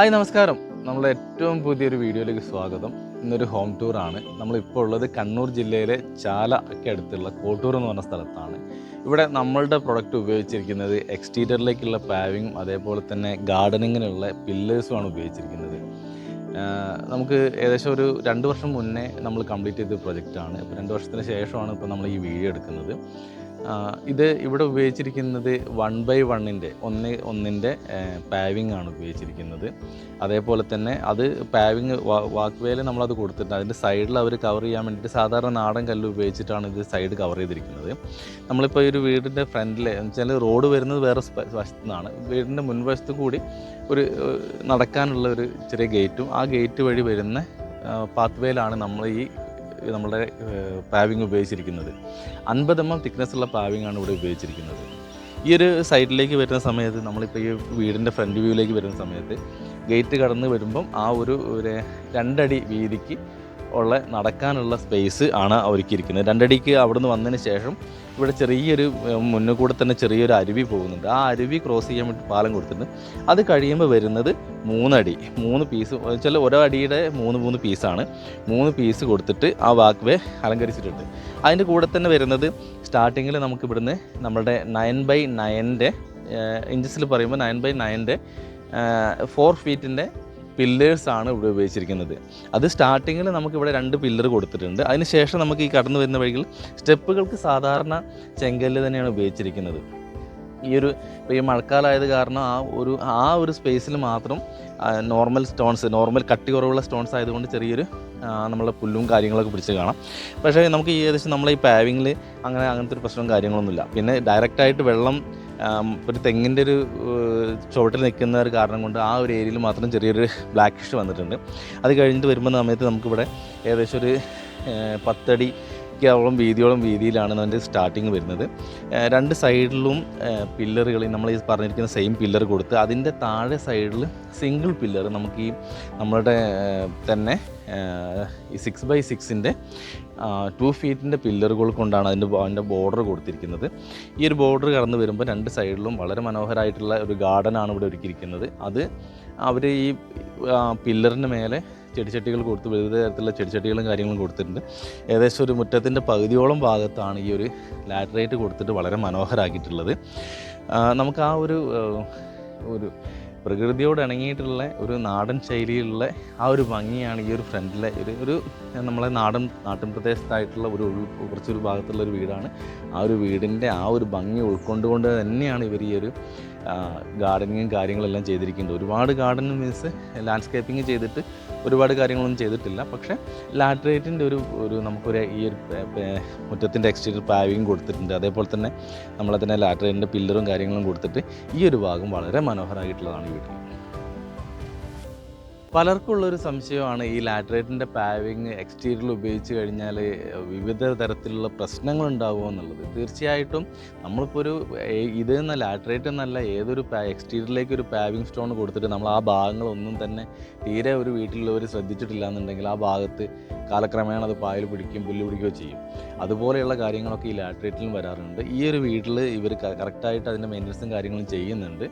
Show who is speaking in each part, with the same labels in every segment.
Speaker 1: Hi നമസ്കാരം. നമ്മൾ ഏറ്റവും പുതിയൊരു വീഡിയോയിലേക്ക് സ്വാഗതം. ഇന്നൊരു ഹോം ടൂറാണ് നമ്മളിപ്പോൾ ഉള്ളത് കണ്ണൂർ ജില്ലയിലെ ചാല ഒക്കെ അടുത്തുള്ള കോട്ടൂർ എന്ന് പറഞ്ഞ സ്ഥലത്താണ്. ഇവിടെ നമ്മളുടെ പ്രൊഡക്റ്റ് ഉപയോഗിച്ചിരിക്കുന്നത് എക്സ്റ്റീരിയറിലേക്കുള്ള പാവിങ്ങും അതേപോലെ തന്നെ ഗാർഡനിങ്ങിനുള്ള പില്ലേഴ്സുമാണ് ഉപയോഗിച്ചിരിക്കുന്നത്. നമുക്ക് ഏകദേശം ഒരു രണ്ട് വർഷം മുന്നേ നമ്മൾ കംപ്ലീറ്റ് ചെയ്ത പ്രൊജക്റ്റാണ് ഇപ്പോൾ രണ്ട് വർഷത്തിന് ശേഷമാണ് ഇപ്പോൾ നമ്മൾ ഈ വീഡിയോ എടുക്കുന്നത്. ഇത് ഇവിടെ ഉപയോഗിച്ചിരിക്കുന്നത് വൺ ബൈ വണ്ണിന്റെ ഒന്ന് ഒന്നിന്റെ പാവിങ് ആണ് ഉപയോഗിച്ചിരിക്കുന്നത്. അതേപോലെ തന്നെ അത് പാവിങ് വാക്ക് വേയിൽ നമ്മളത് കൊടുത്തിട്ടുണ്ട്. അതിന്റെ സൈഡിൽ അവർ കവർ ചെയ്യാൻ വേണ്ടിയിട്ട് സാധാരണ നാടൻ കല്ല് ഉപയോഗിച്ചിട്ടാണ് ഇത് സൈഡ് കവർ ചെയ്തിരിക്കുന്നത്. നമ്മളിപ്പോൾ ഒരു വീടിന്റെ ഫ്രണ്ടിൽ എന്ന് വെച്ചാൽ റോഡ് വരുന്നത് വേറെ വശത്തു നിന്നാണ് വീടിന്റെ മുൻവശത്ത് കൂടി ഒരു നടക്കാനുള്ള ഒരു ചെറിയ ഗേറ്റും ആ ഗേറ്റ് വഴി വരുന്ന പാത്ത് വേയിലാണ് നമ്മൾ ഈ നമ്മുടെ പാവിങ് ഉപയോഗിച്ചിരിക്കുന്നത്. അൻപത് എം എം തിക്നെസ് ഉള്ള പാവിങ് ആണ് ഇവിടെ ഉപയോഗിച്ചിരിക്കുന്നത്. ഈ ഒരു സൈഡിലേക്ക് വരുന്ന സമയത്ത് നമ്മളിപ്പോൾ ഈ വീടിന്റെ ഫ്രണ്ട് വ്യൂവിലേക്ക് വരുന്ന സമയത്ത് ഗേറ്റ് കടന്ന് വരുമ്പം ആ ഒരു രണ്ടടി വീതിക്ക് ഉള്ള നടക്കാനുള്ള സ്പേസ് ആണ് ഒരുക്കിയിരിക്കുന്നത്. രണ്ടടിക്ക് അവിടുന്ന് വന്നതിന് ശേഷം ഇവിടെ ചെറിയൊരു മുന്നിൽ കൂടെ തന്നെ ചെറിയൊരു അരുവി പോകുന്നുണ്ട്. ആ അരുവി ക്രോസ് ചെയ്യാൻ വേണ്ടി പാലം കൊടുത്തിട്ടുണ്ട്. അത് കഴിയുമ്പോൾ വരുന്നത് മൂന്നടി മൂന്ന് പീസ് വെച്ചാൽ ഓരോ അടിയുടെ മൂന്ന് മൂന്ന് പീസാണ് മൂന്ന് പീസ് കൊടുത്തിട്ട് ആ വാക്ക് വേ അലങ്കരിച്ചിട്ടുണ്ട്. അതിന്റെ കൂടെ തന്നെ വരുന്നത് സ്റ്റാർട്ടിങ്ങിൽ നമുക്ക് ഇവിടുന്ന് നമ്മുടെ നയൻ ബൈ നയന്റെ ഇഞ്ചസിൽ പറയുമ്പോൾ നയൻ ബൈ നയന്റെ ഫോർ ഫീറ്റിന്റെ പില്ലേഴ്സ് ആണ് ഇവിടെ ഉപയോഗിച്ചിരിക്കുന്നത്. അത് സ്റ്റാർട്ടിങ്ങിൽ നമുക്കിവിടെ രണ്ട് പില്ലർ കൊടുത്തിട്ടുണ്ട്. അതിന് ശേഷം നമുക്ക് ഈ കടന്നു വരുന്ന വഴികൾ സ്റ്റെപ്പുകൾക്ക് സാധാരണ ചെങ്കല്ല് തന്നെയാണ് ഉപയോഗിച്ചിരിക്കുന്നത്. ഈ ഒരു ഇപ്പോൾ ഈ മഴക്കാലമായത് കാരണം ആ ഒരു ആ ഒരു സ്പേസിൽ മാത്രം നോർമൽ സ്റ്റോൺസ് നോർമൽ കട്ടി കുറവുള്ള സ്റ്റോൺസ് ആയതുകൊണ്ട് ചെറിയൊരു നമ്മളെ പുല്ലും കാര്യങ്ങളൊക്കെ പിടിച്ച് കാണാം. പക്ഷേ നമുക്ക് ഈ ഏകദേശം നമ്മളെ ഈ പാവിങ്ങിൽ അങ്ങനെ അങ്ങനത്തെ ഒരു പ്രശ്നവും കാര്യങ്ങളൊന്നുമില്ല. പിന്നെ ഡയറക്റ്റായിട്ട് വെള്ളം ഒരു തെങ്ങിന്റെ ഒരു ചുവട്ടിൽ നിൽക്കുന്ന ഒരു കാരണം കൊണ്ട് ആ ഒരു ഏരിയയിൽ മാത്രം ചെറിയൊരു ബ്ലാക്ക് ബ്ലാക്കിഷ് വന്നിട്ടുണ്ട്. അത് കഴിഞ്ഞിട്ട് വരുമ്പോൾ സമയത്ത് നമുക്കിവിടെ ഏകദേശം ഒരു പത്തടി ോളം വീതിയോളം വീതിയിലാണ് അതിന്റെ സ്റ്റാർട്ടിങ് വരുന്നത്. രണ്ട് സൈഡിലും പില്ലറുകൾ നമ്മൾ ഈ പറഞ്ഞിരിക്കുന്ന സെയിം പില്ലർ കൊടുത്ത് അതിന്റെ താഴെ സൈഡിൽ സിംഗിൾ പില്ലർ നമുക്ക് ഈ നമ്മളുടെ തന്നെ ഈ സിക്സ് ബൈ സിക്സിന്റെ ടു ഫീറ്റിന്റെ പില്ലറുകൾ കൊണ്ടാണ് അതിന്റെ അതിന്റെ ബോർഡർ കൊടുത്തിരിക്കുന്നത്. ഈ ഒരു ബോർഡർ കടന്ന് വരുമ്പോൾ രണ്ട് സൈഡിലും വളരെ മനോഹരമായിട്ടുള്ള ഒരു ഗാർഡനാണ് ഇവിടെ ഒരുക്കിയിരിക്കുന്നത്. അത് അവർ ഈ പില്ലറിന് മേലെ ചെടിച്ചട്ടികൾ കൊടുത്ത് വിവിധ തരത്തിലുള്ള ചെടിച്ചട്ടികളും കാര്യങ്ങളും കൊടുത്തിട്ടുണ്ട്. ഏകദേശം ഒരു മുറ്റത്തിന്റെ പകുതിയോളം ഭാഗത്താണ് ഈ ഒരു ലാറ്ററേറ്റ് കൊടുത്തിട്ട് വളരെ മനോഹരമാക്കിയിട്ടുള്ളത് നമുക്ക് ആ ഒരു ഒരു പ്രകൃതിയോട് ഇണങ്ങിയിട്ടുള്ള ഒരു നാടൻ ശൈലിയിലുള്ള ആ ഒരു ഭംഗിയാണ് ഈ ഒരു ഫ്രണ്ടിലെ ഒരു ഒരു നമ്മളെ നാടൻ നാട്ടിൻ പ്രദേശത്തായിട്ടുള്ള ഒരു കുറച്ചൊരു ഭാഗത്തുള്ള ഒരു വീടാണ്. ആ ഒരു വീടിന്റെ ആ ഒരു ഭംഗി ഉൾക്കൊണ്ടുകൊണ്ട് തന്നെയാണ് ഇവർ ഈ ഒരു ഗാർഡനിങ്ങും കാര്യങ്ങളെല്ലാം ചെയ്തിരിക്കുന്നുണ്ട്. ഒരുപാട് ഗാർഡനിങ് മീൻസ് ലാൻഡ്സ്കേപ്പിംഗ് ചെയ്തിട്ട് ഒരുപാട് കാര്യങ്ങളൊന്നും ചെയ്തിട്ടില്ല. പക്ഷേ ലാറ്ററേറ്റിന്റെ ഒരു ഒരു നമുക്കൊരു ഈ ഒരു മുറ്റത്തിന്റെ എക്സ്റ്റീരിയർ പാവിങ് കൊടുത്തിട്ടുണ്ട്. അതേപോലെ തന്നെ നമ്മളതിനെ ലാറ്ററേറ്റിന്റെ പില്ലറും കാര്യങ്ങളും കൊടുത്തിട്ട് ഈ ഒരു ഭാഗം വളരെ മനോഹരമായിട്ടുള്ളതാണ് ഈ വീട്ടിൽ. പലർക്കും ഉള്ളൊരു സംശയമാണ് ഈ ലാറ്ററേറ്റിന്റെ പാവിങ് എക്സ്റ്റീരിയർ ഉപയോഗിച്ച് കഴിഞ്ഞാൽ വിവിധ തരത്തിലുള്ള പ്രശ്നങ്ങൾ ഉണ്ടാകുമോ എന്നുള്ളത്. തീർച്ചയായിട്ടും നമ്മളിപ്പോൾ ഒരു ഇത് എന്ന ലാറ്ററേറ്റ് എന്നല്ല ഏതൊരു എക്സ്റ്റീരിയറിലേക്ക് ഒരു പാവിങ് സ്റ്റോൺ കൊടുത്തിട്ട് നമ്മൾ ആ ഭാഗങ്ങളൊന്നും തന്നെ തീരെ ഒരു വീട്ടിലുള്ളവർ ശ്രദ്ധിച്ചിട്ടില്ല എന്നുണ്ടെങ്കിൽ ആ ഭാഗത്ത് കാലക്രമേണ അത് പായൽ പിടിക്കും പുല്ല് പിടിക്കുകയോ ചെയ്യും. അതുപോലെയുള്ള കാര്യങ്ങളൊക്കെ ഈ ലാറ്ററേറ്റിലും വരാറുണ്ട്. ഈ ഒരു വീട്ടിൽ ഇവർ കറക്റ്റായിട്ട് അതിന്റെ മെയിന്റനൻസും കാര്യങ്ങളും ചെയ്യുന്നുണ്ട്.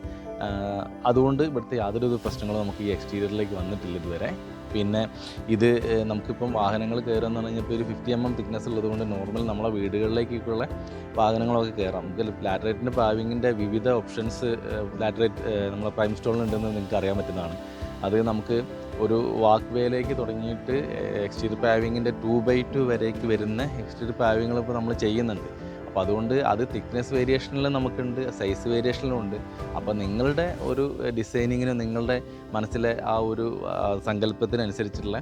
Speaker 1: അതുകൊണ്ട് ഇവിടുത്തെ യാതൊരു പ്രശ്നങ്ങളും നമുക്ക് ഈ എക്സ്റ്റീരിയറിലേക്ക് വന്നിട്ടില്ല ഇതുവരെ. പിന്നെ ഇത് നമുക്കിപ്പം വാഹനങ്ങൾ പറഞ്ഞാൽ ഇപ്പോൾ ഒരു ഫിഫ്റ്റി എം എം തിക്നെസ് ഉള്ളതുകൊണ്ട് നോർമൽ നമ്മളെ വീടുകളിലേക്കൊക്കെയുള്ള വാഹനങ്ങളൊക്കെ കയറാം. നമുക്ക് ലാറ്ററേറ്റിന്റെ പാവിങ്ങിന്റെ വിവിധ ഓപ്ഷൻസ് ലാറ്ററേറ്റ് നമ്മളെ പ്രൈം സ്റ്റോളിലുണ്ടെന്ന് നിങ്ങൾക്ക് അറിയാൻ പറ്റുന്നതാണ്. അത് നമുക്ക് ഒരു വാക്ക് വേയിലേക്ക് തുടങ്ങിയിട്ട് എക്സ്റ്റീരിയർ പാവിങ്ങിന്റെ ടു ബൈ ടു വരേക്ക് വരുന്ന എക്സ്റ്റീരിയർ പാവിങ്ങൾ ഇപ്പോൾ നമ്മൾ ചെയ്യുന്നുണ്ട്. അപ്പോൾ അതുകൊണ്ട് അത് തിക്നെസ് വേരിയേഷനിൽ നമുക്കുണ്ട് സൈസ് വേരിയേഷനിലും ഉണ്ട്. അപ്പോൾ നിങ്ങളുടെ ഒരു ഡിസൈനിങ്ങിനും നിങ്ങളുടെ മനസ്സിലെ ആ ഒരു സങ്കല്പത്തിനനുസരിച്ചുള്ള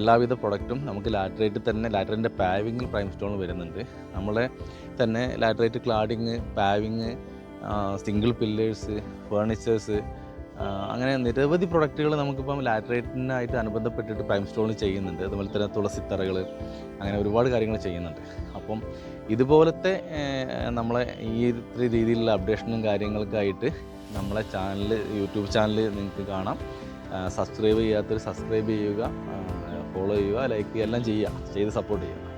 Speaker 1: എല്ലാവിധ പ്രൊഡക്റ്റും നമുക്ക് ലാറ്ററേറ്റ് തന്നെ ലാറ്ററേറ്റിന്റെ പാവിങ്ങിൽ പ്രൈം സ്റ്റോൺ വരുന്നുണ്ട്. നമ്മളെ തന്നെ laterite cladding paving single pillars furnitures അങ്ങനെ നിരവധി പ്രൊഡക്റ്റുകൾ നമുക്കിപ്പം ലാറ്ററേറ്റിനായിട്ട് അനുബന്ധപ്പെട്ടിട്ട് പ്രൈം സ്റ്റോണിൽ ചെയ്യുന്നുണ്ട്. അതുപോലെ തന്നെ തുളസിത്തറകൾ അങ്ങനെ ഒരുപാട് കാര്യങ്ങൾ ചെയ്യുന്നുണ്ട്. അപ്പം ഇതുപോലത്തെ നമ്മളെ ഈ രീതിയിലുള്ള അപ്ഡേഷനും കാര്യങ്ങൾക്കായിട്ട് നമ്മളെ ചാനൽ യൂട്യൂബ് ചാനൽ നിങ്ങൾക്ക് കാണാം. സബ്സ്ക്രൈബ് ചെയ്യാത്തവർ സബ്സ്ക്രൈബ് ചെയ്യുക ഫോളോ ചെയ്യുക ലൈക്ക് ചെയ്യുക എല്ലാം ചെയ്യുക. ചെയ്ത് സപ്പോർട്ട് ചെയ്യുക.